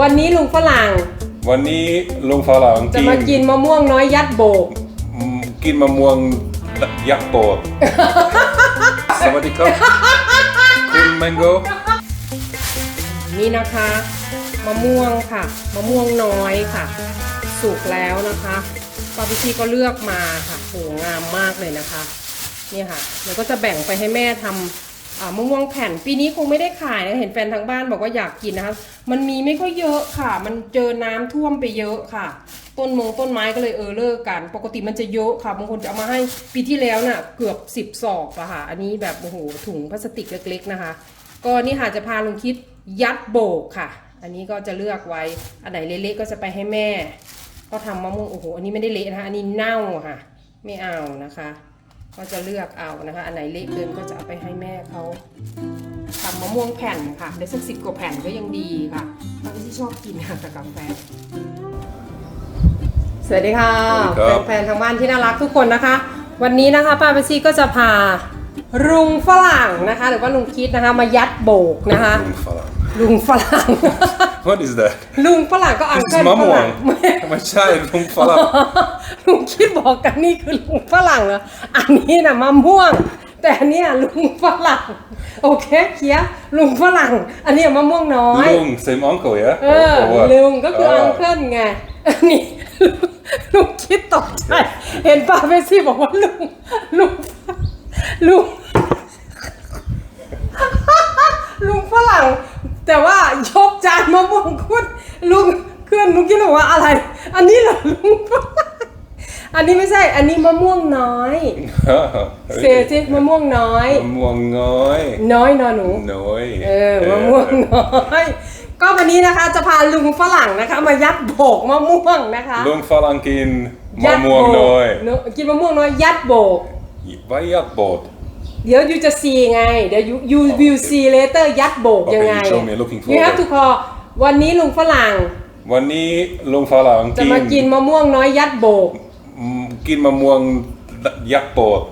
วันนี้ลุงฝรั่งวันนี้ลุงฝรั่งจะมากินมะม่วงน้อยยัดโบกอืมกินมะม่วงยักษ์โบดสวัสดีครับคุณแมงโกนี่นะคะมะม่วงค่ะ มะม่วงน้อยค่ะ สุกแล้วนะคะปาพิชีก็เลือกมาค่ะโหงามมากเลยนะคะ นี่ค่ะเดี๋ยวก็จะแบ่งไปให้แม่ทำอ่า มะม่วงแผ่นปีนี้คงไม่ได้ขายนะเห็นแฟนทางบ้านบอกว่าอยากกินนะคะ มันมีไม่ค่อยเยอะค่ะ มันเจอน้ำท่วมไปเยอะค่ะ ต้นมงต้นไม้ก็เลยเออเลิกกัน ปกติมันจะเยอะค่ะบางคนจะเอามาให้ปีที่แล้วน่ะเกือบสิบศอกอะค่ะ อันนี้แบบโอ้โหถุงพลาสติกเล็ก ๆนะคะ ก็นี่ค่ะจะพาลุงคิดยัดโบกค่ะ อันนี้ก็จะเลือกไว้อันไหนเละๆก็จะไปให้แม่ ก็ทำมะม่วงโอ้โหอันนี้ไม่ได้เละนะคะอันนี้เน่าค่ะ ไม่เอานะคะ ก็จะเลือกเอานะคะ อันไหนเละเกินก็จะเอาไปให้แม่เขาทำมะม่วงแผ่นค่ะได้สักสิบกว่าแผ่นก็ยังดีค่ะตอนที่ชอบกินค่ะกับกาแฟ สวัสดีค่ะสวัสดีครับ แฟนๆทางบ้านที่น่ารักทุกคนนะคะ วันนี้นะคะป้าเปซี่ก็จะพาลุงฝรั่งนะคะ หรือว่าลุงคิดนะคะ มายัดโบกนะคะลุงฝรั่ง ลุงฝรั่ง What is that ลุงฝรั่งก็อัง It's เกิลมะฝม่วรั่งงไม่ใช่ลุงฝรั่งลุงคิดบอกกันนี่คือลุงฝรั่งเหรออันนี้นะมะม่วง แต่อันเนี้ยลุงฝรั่งโอเคเคลียร์ลุงฝรั่ง อันเนี้ยมะม่วงน้อย ลุง same uncle yeah เออ Or what? ลุงก็คืออัง Ah. เคิลไงอันนี้ลุงคิดตกใจ เห็นป้าเบสซี่บอกว่าลุงลุงลุง ลุงฝรั่ง แต่ว่ายกจานมะม่วง ขึ้นลุงขึ้นลุงคิดว่าอะไร อันนี้เหรอลุงฝรั่งอันนี้ไม่ใช่ อันนี้มะม่วงน้อย เสียสิมะม่วงน้อย มะม่วงน้อย น้อยนอหนู น้อย เออมะม่วงน้อยก็วันนี้นะคะจะพาลุงฝรั่งนะคะ มายัดโบกมะม่วงนะคะ ลุงฝรั่งกินยัมะดม่วงโบกน้อยเนอะกินมะม่วงน้อยยัดโบกว่ายักษ์โบดเดี๋ยวยูจะซีไงเดี๋ยว you you will see later ยัดโบก Okay, ยังไง you show me, looking you have forward. to call วันนี้ลุงฝรั่งวันนี้ลุงฝรั่งจะมากินมะม่วงน้อยยัดโบก อืมกินมะม่วงยักษ์โบด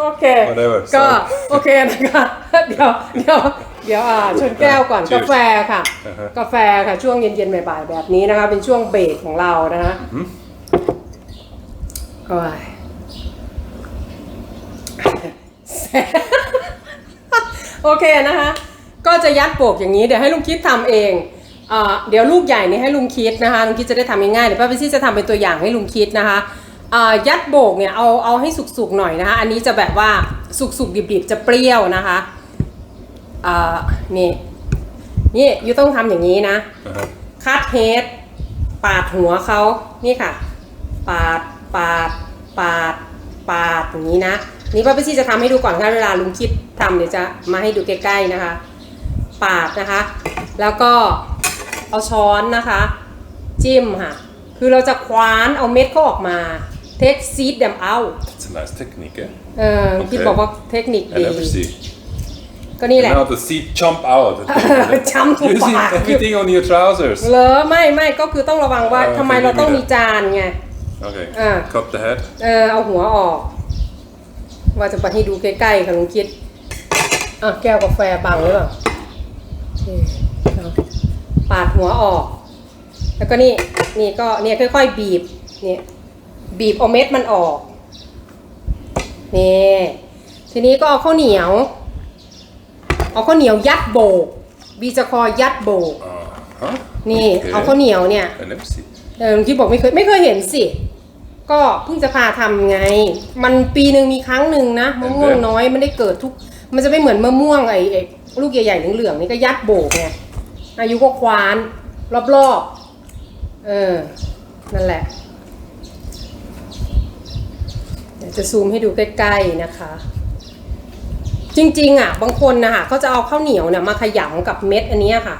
โอเค Whatever, ก็ so โอเคนะคะ เดี๋ยวเดี๋ยวเดี๋ยวอ่าชนแก้วก่อน Cheers กาแฟค่ะ อ่าฮะ กาแฟค่ะช่วงเย็นๆบ่ายๆแบบนี้นะคะ เป็นช่วงเบรกของเรานะคะโอ้ยโอเคนะคะ ก็จะยัดโปกอย่างนี้เดี๋ยวให้ลุงคิดทำเองอ่าเดี๋ยวลูกใหญ่นี้ให้ลุงคิดนะคะลุงคิดจะได้ทำง่ายๆเดี๋ยวป้าพิซี่จะทำเป็นตัวอย่างให้ลุงคิดนะคะอ่ายัดโบกเนี่ยเอาเอาให้สุกๆหน่อยนะคะอันนี้จะแบบว่าสุกๆดิบๆจะเปรี้ยวนะคะอ่านี่นี่ยูต้องทำอย่างนี้นะอ่าฮะคัดเฮดปาดหัวเขานี่ค่ะ ปาดปาดปาดปาดอย่างนี้นะนี่ป้าพี่ซี่จะทำให้ดูก่อนค่ะเวลาลุงคิดทำเดี๋ยวจะมาให้ดูใกล้ๆนะคะ ปาดนะคะ แล้วก็เอาช้อนนะคะ จิ้มค่ะ คือเราจะคว้านเอาเม็ดเขาออกมา take seed them out It's a nice technique eh เออลุงคิดบอกว่าเทคนิค I ดี never see ก็นี่แหละ Now the seed jump out ช้ำทุก You see ปาก everything on your trousers เหรอไม่ไม่ก็คือต้องระวังว่าเออทำไมเราต้องมีจานไง Okay อ่า cut the head เออเอาหัวออก ว่าจะไปให้ดูใกล้ๆค่ะลุงคิดอะแก้วกาแฟบังหรือเปล่านี่เอา ปาดหัวออก แล้วก็นี่นี่ก็เนี่ยค่อย ๆ บีบเนี่ยบีบเอาเม็ดมันออกนี่ทีนี้ก็เอาข้าวเหนียว เอาข้าวเหนียวยัดโบกบีจะคอยัดโบก uh huh นี่เอาข้าวเหนียวเนี่ย I never see เออลุงคิดบอกไม่เคยไม่เคยเห็นสิ ก็เพิ่งจะพาทำไง มันปีหนึ่งมีครั้งหนึ่งนะมะม่วงน้อยมันได้เกิดทุก มันจะไม่เหมือนมะม่วงไอ้ไอ้ ลูกใหญ่ๆเหลืองๆนี่ก็ยัดโบกไงอายุก็ควานรอบๆ เออ นั่นแหละ เดี๋ยวจะซูมให้ดูใกล้ๆนะคะ จริงๆอะ บางคนนะคะเขาจะเอาข้าวเหนียวเนี่ยมาขยำกับเม็ดอันนี้ค่ะ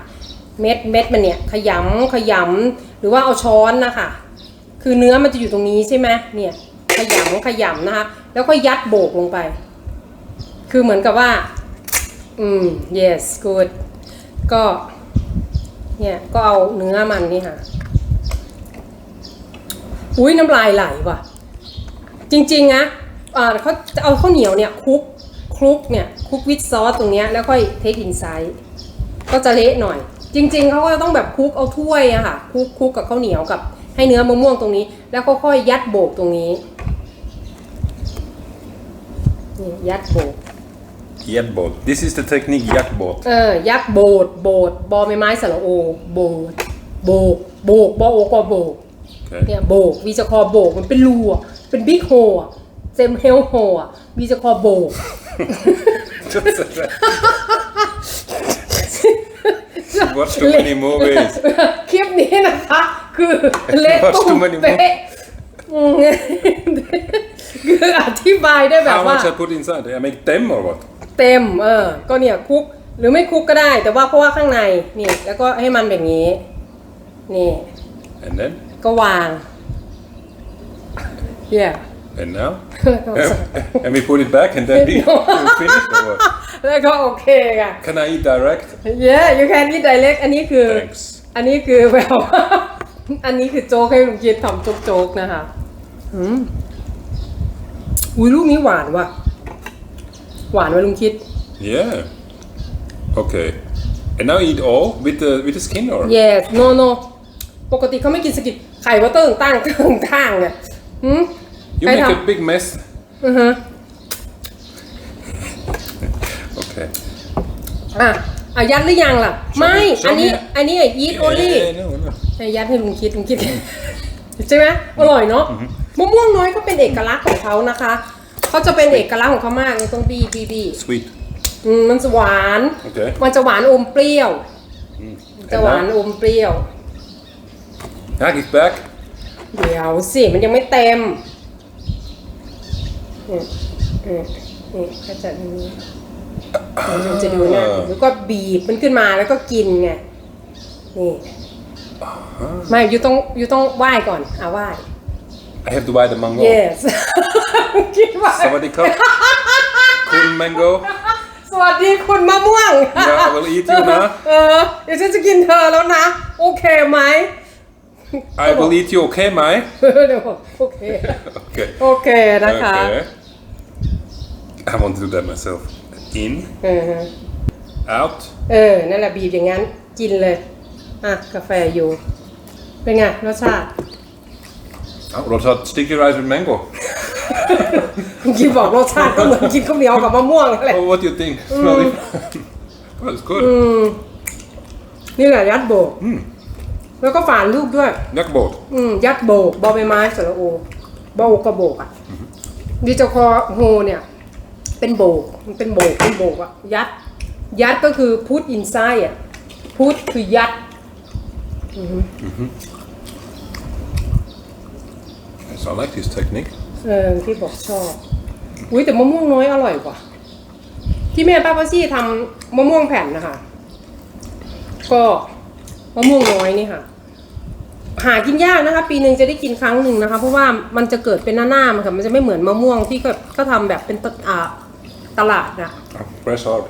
เม็ดเม็ดมันเนี่ยขยำขยำหรือว่าเอาช้อนนะคะคือเนื้อมันจะอยู่ตรงนี้ใช่ไหมเนี่ย ขยำขยำนะคะ แล้วก็ยัดโบกลงไป คือเหมือนกับว่า อืม yes good ก็ เนี่ยก็เอาเนื้อมันนี่ค่ะ อุ้ยน้ำลายไหลว่ะ จริงๆนะอ่าเขาจะเอาข้าวเหนียวเนี่ยคลุกคลุกเนี่ยคลุกวิดซอสตรงเนี้ยแล้วค่อยเทคอินไซด์ก็จะเละหน่อย จริง ๆเขาก็ต้องแบบคลุกเอาถ้วยอะค่ะคลุกคลุกกับข้าวเหนียวกับ ให้เนื้อมะม่วงตรงนี้ แล้วค่อยยัดโบกตรงนี้นี่ยัดโบก Jetboot. This is the technique jetboot. เออ ยักษ์โบด โบด บอใบไม้สระโอ โบด โบก โบก บอโอกอโบก Okay. เนี่ยโบก วีจะคอโบก มันเป็นรูอะเป็นบิ๊กโฮอะเซมเฮลโฮอะวีจะคอโบก Watch too many movies. คลิปนี้นะคะ คือเละ Watch ตุ้ too ม many เป๊ะอืมคืออธิบายได้แบบ How ว่า much I put inside? I make them or what? เต็มเออก็เนี่ยคลุกหรือไม่คลุกก็ได้ แต่ว่าเพราะว่าข้างในนี่แล้วก็ให้มันแบบนี้นี่ And then? ก็วางเย่ย And now? and we put it back and then we, we finish or what? แล้วก็โอเคค่ะ Can I eat direct? yeah you can eat direct อันนี้คือ Thanks. อันนี้คือแบบว่าอันนี้คือโจ๊กให้ลุงคิดทำโจ๊กๆนะคะอืมอุ้ยลูกนี้หวานว่ะ หวานว่ะลุงคิด Yeah. Okay. And now eat all with the with the skin or? yes no no ปกติเขาไม่กินสกิดไข่ว่าเติ้งตั้งเติ้งตั้งเนี่ยหืม You ใคร make ท a big mess. ำอือฮะ Okay. อะอะยัดหรือยังล่ะ ไม่ show อันนี้ me. อันนี้ยีดโอลี่ Yeah, no, no. ให้ยัดให้ลุงคิดลุงคิด ใช่ไหมอร่อยเนาะมะม่วงน้อยก็เป็นเอกลักษณ์ของเขานะคะ เขาจะเป็นเอกลักษณ์ของเขามากเลยต้องบีบีบี Sweet. อืมมันจะหวาน Okay. มันจะหวานอมเปรี้ยวจะ And หวาน now? อมเปรี้ยว Ja, give back. เดี๋ยวสิมันยังไม่เต็มนี่นี่นี่ก็จะอย่างนี้มันจะดูนะแล้วก็บีบมันขึ้นมาแล้วก็กินไง นี่ ไม่อยู่ต้องอยู่ต้องไหว้ก่อน อะไหว้ I have to buy the mango. yes คิดว่า Sawadee cup. cool mango. สวัสดีคุณมะม่วง Yeah, I will eat you now. เออเดี๋ยวฉันจะกินเธอแล้วนะ โอเคไหม I will eat you, okay, Mai? เดี๋ยวบอกโอเค Okay. โอเคนะคะ Okay. I want to do that myself. In, เออฮะ out. เออ นั่นแหละบีบอย่างนั้น กินเลย อะ กาแฟอยู่ เป็นไงรสชาติ Oh, what's that? Sticky rice with mango. กินบอกรสชาติก็เหมือนกินข้าวเหนียวกับมะม่วงนั่นแหละ Oh, what do you think? Smell it? oh, it's good. นี่แหละยัดโบกแล้วก็ฝานลูกด้วย Jakboot. อืมยัดโบกบอใบไม้สระโอบอโอกระโบกอะดิจคอโฮเนี่ย เป็นโบกมันเป็นโบกเป็นโบกอะยัด ยัดก็คือพุทอินไซอะพุทคือยัด Yes, I like this technique. เออที่บอกชอบอุ้ยแต่มะม่วงน้อยอร่อยกว่า ที่แม่ป้าป้าซี่ทำมะม่วงแผ่นนะคะ ก็มะม่วงน้อยนี่ค่ะ หากินยากนะคะ ปีหนึ่งจะได้กินครั้งหนึ่งนะคะ เพราะว่ามันจะเกิดเป็นหน้าๆมันค่ะมันจะไม่เหมือนมะม่วงที่ก็ก็ทำแบบเป็นตอ่าตลาดนะ Oh, press hard.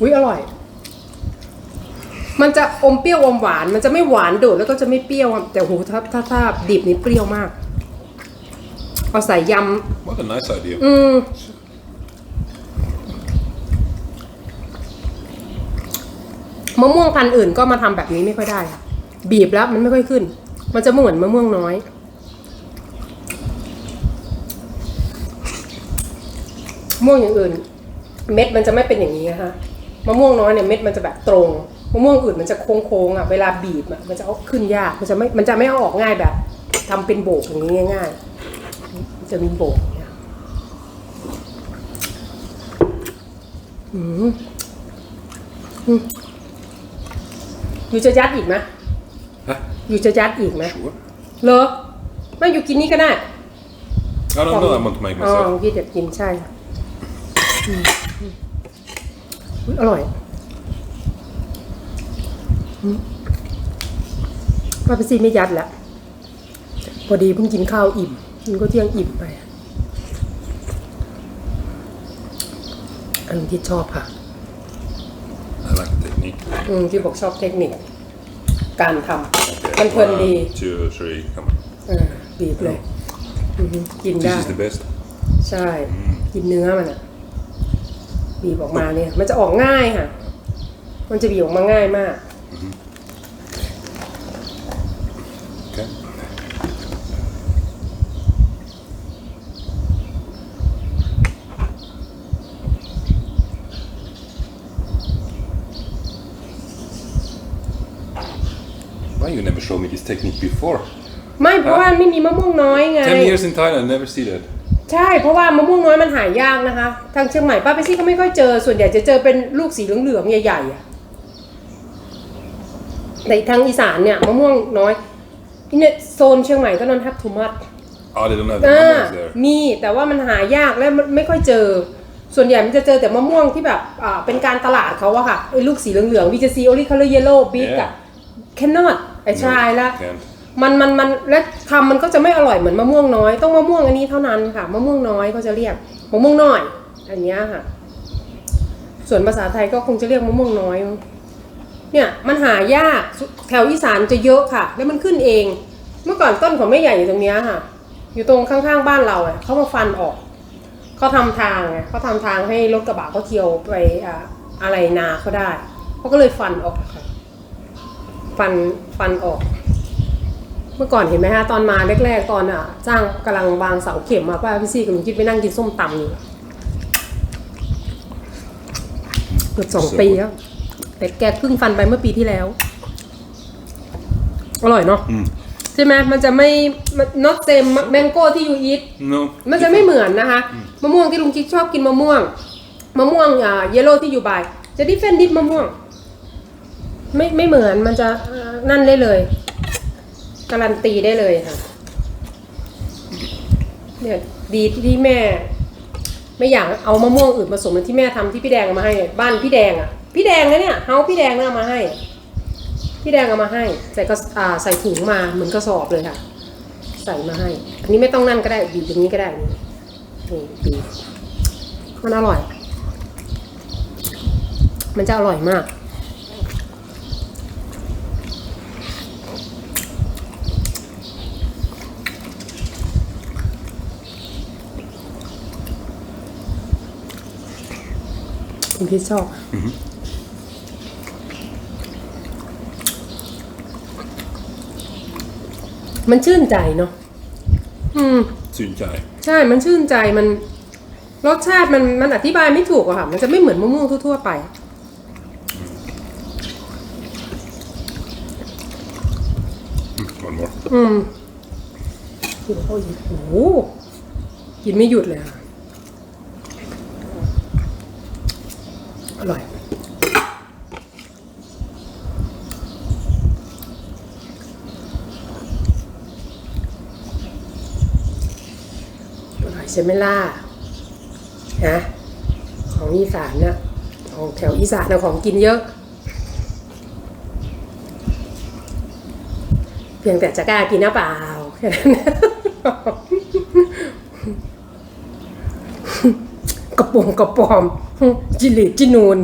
อุ้ยอร่อย มันจะอมเปรี้ยวอมหวาน มันจะไม่หวานโดดแล้วก็จะไม่เปรี้ยวอะแต่โหถ้าถ้าถ้าดิบนี่เปรี้ยวมาก เอาใส่ย What a nice idea. ำอืม มะม่วงพันธุ์อื่นก็มาทำแบบนี้ไม่ค่อยได้ค่ะบีบแล้วมันไม่ค่อยขึ้น มันจะไม่เหมือนมะม่วงน้อย มะม่วงอย่างอื่น เม็ดมันจะไม่เป็นอย่างนี้นะคะมะม่วงน้อยเนี่ยเม็ดมันจะแบบตรง มะม่วงอื่นมันจะโค้งๆอะเวลาบีบอะมันจะเอาขึ้นยากมันจะไม่มันจะไม่เอาออกง่ายแบบทำเป็นโบกอย่างนี้ง่ายๆมันจะมีโบกเนี่ยอืมอืมอยู่จะยัดอีกไหม Huh? อยู่จะยัดอีกไหม Sure. เหรอไม่อยู่กินนี่ก็ได้ I don't know. I want to make อ๋อ myself. พี่เด็ดกินใช่ค่ะอืมอืมอุ๊ยอร่อย อืมป้าไปซีไม่ยัดแล้วพอดีเพิ่งกินข้าวอิ่ม กินก็เที่ยงอิ่มไปอะอันที่ชอบค่ะ I like the technique. อืมที่บอกชอบเทคนิค การทำ Okay. มันเพลินดี One, two, three. Come on. เออบีบเลยอือหือกิน This ได้ is the best. ใช่ กินเนื้อมันอะบีบออกมาเนี่ย มันจะออกง่ายค่ะ มันจะบีบออกมาง่ายมาก Okay. Why you never show me this technique before? ไม่เพราะว่าไม่มีมะม่วงน้อยไง Ten years in Thailand, never see that. ใช่เพราะว่ามะม่วงน้อยมันหายากนะคะ ทางเชียงใหม่ป้าไปซี่ก็ไม่ค่อยเจอส่วนใหญ่จะเจอเป็นลูกสีเหลืองๆใหญ่ๆอะ แต่ทางอีสานเนี่ยมะม่วงน้อยเนี่ยโซนเชียงใหม่ก็นอนทับทุมัด Oh, they don't have the อ่า mamas there. มีแต่ว่ามันหายากและมันไม่ค่อยเจอ ส่วนใหญ่มันจะเจอแต่มะม่วงที่แบบอ่าเป็นการตลาดเขาอะค่ะไอ้ลูกสีเหลืองๆวิจซีโอลิคาร์เยลโล่บิ๊กอะ Yeah. แคนนอตไอ้ชายละ Can't. มันมันมันและทำมันก็จะไม่อร่อยเหมือนมะม่วงน้อย ต้องมะม่วงอันนี้เท่านั้นค่ะ มะม่วงน้อยก็จะเรียกมะม่วงน้อย อันเนี้ยค่ะ ส่วนภาษาไทยก็คงจะเรียกมะม่วงน้อยมั้ง เนี่ยมันหายากแถวอีสานจะเยอะค่ะ แล้วมันขึ้นเอง เมื่อก่อนต้นของแม่ใหญ่อยู่ตรงนี้ค่ะ อยู่ตรงข้างๆบ้านเราอะเขามาฟันออกเขาทำทางไงเขาทำทางให้รถกระบะเขาเที่ยวไปอะไรนาเขาได้เขาก็เลยฟันออกค่ะฟันฟันออก เมื่อก่อนเห็นไหมฮะตอนมาแรกๆตอนอะจ้างกำลังวางเสาเข็มมาป้าพี่ซี่กับลุงคิดไปนั่งกินส้มตำอยู่เกือบสองปีแล้ว แต่แกเพิ่งฟันไปเมื่อปีที่แล้ว อร่อยเนาะ Mm. ใช่ไหมมันจะไม่ not same mango ที่ยูอีท No. มันจะไม่เหมือนนะคะ มะม่วงที่ลุงคิดชอบกินมะม่วง มะม่วงอ่าเยลโล่ที่อยู่บาย จะดิเฟนดิฟมะม่วง ไม่ไม่เหมือนมันจะอ่านั่นได้เลย การันตีได้เลยค่ะเนี่ยดีที่ที่แม่ ไม่อยากเอามะม่วงอื่นผสมเหมือนที่แม่ทำที่พี่แดงเอามาให้ บ้านพี่แดงอะ พี่แดงนะเนี่ยเฮาพี่แดงน่ะเอามาให้ พี่แดงเอามาให้ ใส่ก็อ่าใส่ถุงมาเหมือนกระสอบเลยค่ะ ใส่มาให้ อันนี้ไม่ต้องนั่นก็ได้บีบอย่างนี้ก็ได้นี่นี่บีบมันอร่อย มันจะอร่อยมากคุณพี่ชอบ มันชื่นใจเนาะอืม Synchai. ใช่ มันชื่นใจมัน รสชาติมันมันอธิบายไม่ถูกอะค่ะ มันจะไม่เหมือนมะม่วงทั่วๆไป One more. อืมกินเขาอีกโอ้โหกินไม่หยุดเลยค่ะอร่อย อร่อย ใช่ไหมล่ะฮะของอีสานนะของแถวอีสานนะของกินเยอะ เพียงแต่จะกล้ากินหรือเปล่าแค่นั้นกระโปรงกระปอม จิหลิจินูน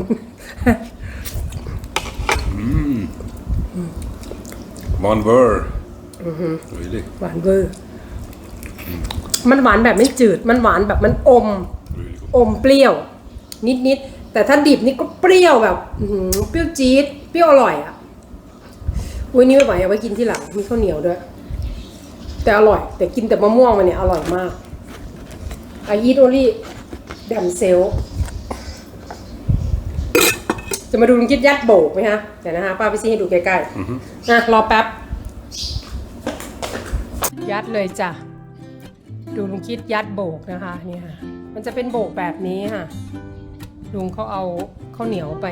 One word. Really? หวานเวอร์ มันหวานแบบไม่จืด มันหวานแบบมันอม Really good. อมเปรี้ยวนิดนิดๆ แต่ถ้าดิบนี่ก็เปรี้ยวแบบอื้อหือเปรี้ยวจี๊ด เปรี้ยวอร่อยอะอุ้ยนี่ไม่ไหวเอาไว้กินที่หลัง มีข้าวเหนียวด้วย แต่อร่อย แต่กินแต่มะม่วงมันเนี่ยอร่อยมากอายีดโอลี่แดมเซลจะมาดูลุงคิดยัดโบกไหมฮะเดี๋ยวนะฮะป้าไปซีให้ดูใกล้ๆนะรอแป๊บ ยัดเลยจ้ะ ดูลุงคิดยัดโบกนะคะนี่ค่ะ มันจะเป็นโบกแบบนี้ค่ะ ลุงเขาเอาข้าวเหนียวไป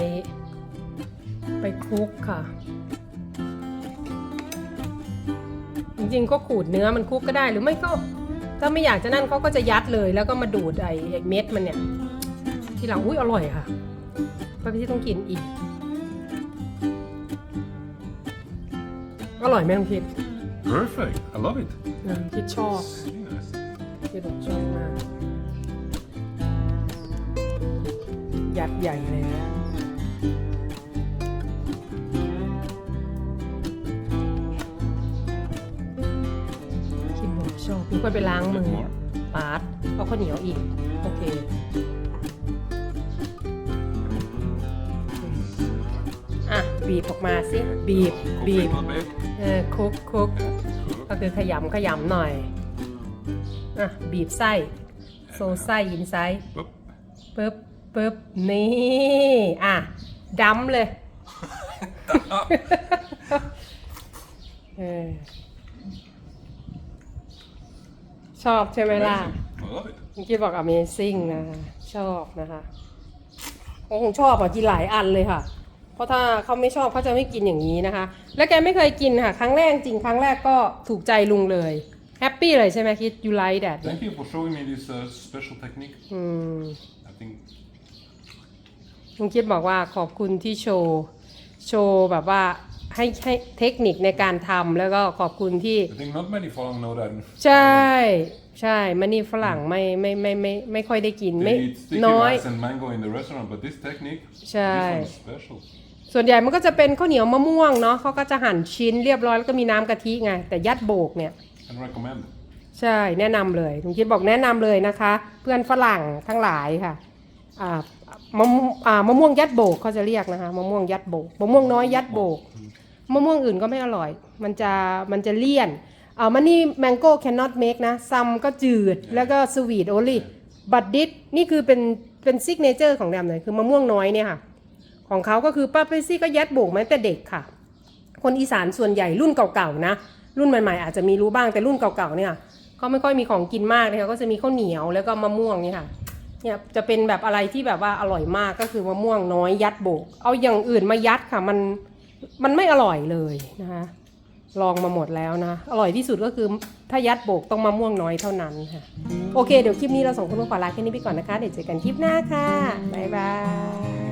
ไปคลุกค่ะ จริงๆก็ขูดเนื้อมันคลุกก็ได้หรือไม่ก็ถ้าไม่อยากจะนั่นเขาก็จะยัดเลยแล้วก็มาดูดไอ้ไอ้เม็ดมันเนี่ย ทีหลังอุ้ยอร่อยค่ะป้าพี่ต้องกินอีก อร่อยไหมลุงคิด Perfect. I love it. ลุงคิดชอบ Very nice. ที่ผชอบมากยัดใหญ่เลยนะคิมอกชอบทุกคนไปล้างมือปาดเพราข้าเหนียวอีก โอเคอะ บีบออกมาสิ บีบ บีบ เออคุกคุกก็คือขยำขยำหน่อย อะบีบไส้โซไส้ยินไซส์ Hop. ปึ๊บปึ๊บนี่อะดัมเลยเออชอบใช่ไหมล่ะ Amazing. I love it. เมื่อกี้บอก Amazing นะคะ ชอบนะคะคงชอบอะกินหลายอันเลยค่ะ เพราะถ้าเขาไม่ชอบเขาจะไม่กินอย่างนี้นะคะ แล้วแกไม่เคยกินค่ะ ครั้งแรกจริงครั้งแรกก็ถูกใจลุงเลย แฮปปี้เลยใช่ไหมคิด you like that Thank you for showing me this uh, special technique. อืม I think ลุงคิดบอกว่าขอบคุณที่โชว์ โชว์แบบว่าให้ให้เทคนิคในการทำแล้วก็ขอบคุณที่ I think not many Falang know that. ใช่ใช่มันนี่ฝรั่งไม่ไม่ไม่ไม่ไม่ค่อยได้กิน ไม่ They eat sticky น้อย rice and mango in the restaurant, but this technique, ใช่ this one is special. ส่วนใหญ่มันก็จะเป็นข้าวเหนียวมะม่วงเนาะเขาก็จะหั่นชิ้นเรียบร้อยแล้วก็มีน้ำกะทิไง แต่ยัดโบกเนี่ย And recommend. ใช่แนะนำเลยลุงคิดบอกแนะนำเลยนะคะ เพื่อนฝรั่งทั้งหลายค่ะอ่ามะม่วงอ่ามะม่วงยัดโบกเขาจะเรียกนะคะมะม่วงยัดโบกมะม่วงน้อยยัดโบก มะม่วงอื่นก็ไม่อร่อย มันจะมันจะเลี่ยนอ่ามันนี่ mango cannot make นะซัมก็จืด แล้วก็ sweet only but this นี่คือเป็นเป็นซิกเนเจอร์ของแดมเลยคือมะม่วงน้อยเนี่ยค่ะ ของเขาก็คือป้าเปซี่ก็ยัดโบกมาตั้งแต่เด็กค่ะ คนอีสานส่วนใหญ่รุ่นเก่าๆนะ รุ่นใหม่ๆ อาจจะมีรู้บ้างแต่รุ่นเก่าๆเนี่ยก็ไม่ค่อยมีของกินมากนะคะก็จะมีข้าวเหนียวแล้วก็มะม่วงนี่ค่ะเนี่ยจะเป็นแบบอะไรที่แบบว่าอร่อยมากก็คือมะม่วงน้อยยัดโบก เอาอย่างอื่นมายัดค่ะมันมันไม่อร่อยเลยนะคะลองมาหมดแล้วนะ อร่อยที่สุดก็คือถ้ายัดโบกต้องมะม่วงน้อยเท่านั้นค่ะ โอเคเดี๋ยวคลิปนี้เราสองคนต้องขอลาแค่นี้ไปก่อนนะคะ เดี๋ยวเจอกันคลิปหน้าค่ะ บ๊ายบาย